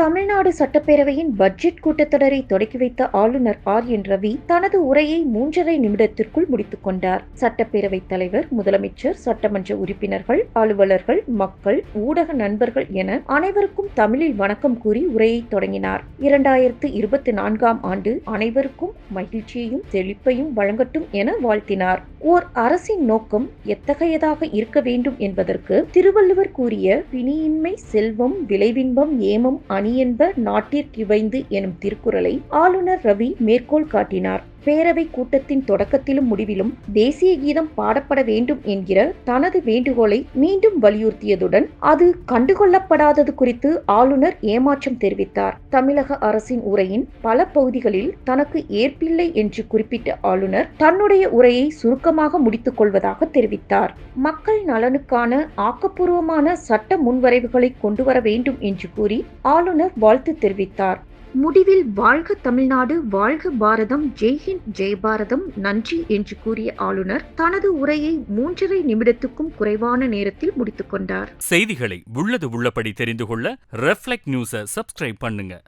தமிழ்நாடு சட்டப்பேரவையின் பட்ஜெட் கூட்டத்தொடரை தொடக்கி வைத்த ஆளுநர் ஆர் என் ரவி தனது உரையை மூன்றரை நிமிடத்திற்குள் முடித்துக் கொண்டார். சட்டப்பேரவைத் தலைவர் முதலமைச்சர் சட்டமன்ற உறுப்பினர்கள் அலுவலர்கள் மக்கள் ஊடக நண்பர்கள் என அனைவருக்கும் தமிழில் வணக்கம் கூறி உரையை தொடங்கினார். இரண்டாயிரத்து இருபத்தி நான்காம் ஆண்டு அனைவருக்கும் மகிழ்ச்சியையும் செழிப்பையும் வழங்கட்டும் என வாழ்த்தினார். ஓர் அரசின் நோக்கம் எத்தகையதாக இருக்க வேண்டும் என்பதற்கு திருவள்ளுவர் கூறிய பிணியின்மை செல்வம் விளைவின்பம் ஏமம் அணி என்ப நாட்டிற்கிவைந்து எனும் திருக்குறளை ஆளுநர் ரவி மேற்கோள் காட்டினார். பேரவை கூட்டத்தின் தொடக்கத்திலும் முடிவிலும் தேசிய கீதம் பாடப்பட வேண்டும் என்கிற தனது வேண்டுகோளை மீண்டும் வலியுறுத்தியதுடன் அது கண்டுகொள்ளப்படாதது குறித்து ஆளுநர் ஏமாற்றம் தெரிவித்தார். தமிழக அரசின் உரையின் பல பகுதிகளில் தனக்கு ஏற்பில்லை என்று குறிப்பிட்ட ஆளுநர் தன்னுடைய உரையை சுருக்கமாக முடித்துக் கொள்வதாக தெரிவித்தார். மக்கள் நலனுக்கான ஆக்கப்பூர்வமான சட்ட முன்வரைவுகளை கொண்டு வர வேண்டும் என்று கூறி ஆளுநர் வாழ்த்து தெரிவித்தார். முடிவில் வாழ்க தமிழ்நாடு வாழ்க பாரதம் ஜெய்ஹிந்த் ஜெய் பாரதம் நன்றி என்று கூறிய ஆளுநர் தனது உரையை மூன்றரை நிமிடத்துக்கும் குறைவான நேரத்தில் முடித்துக் கொண்டார். செய்திகளை உள்ளது உள்ளபடி தெரிந்து கொள்ள ரெஃப்ளெக்ட் நியூஸை சப்ஸ்கிரைப் பண்ணுங்க.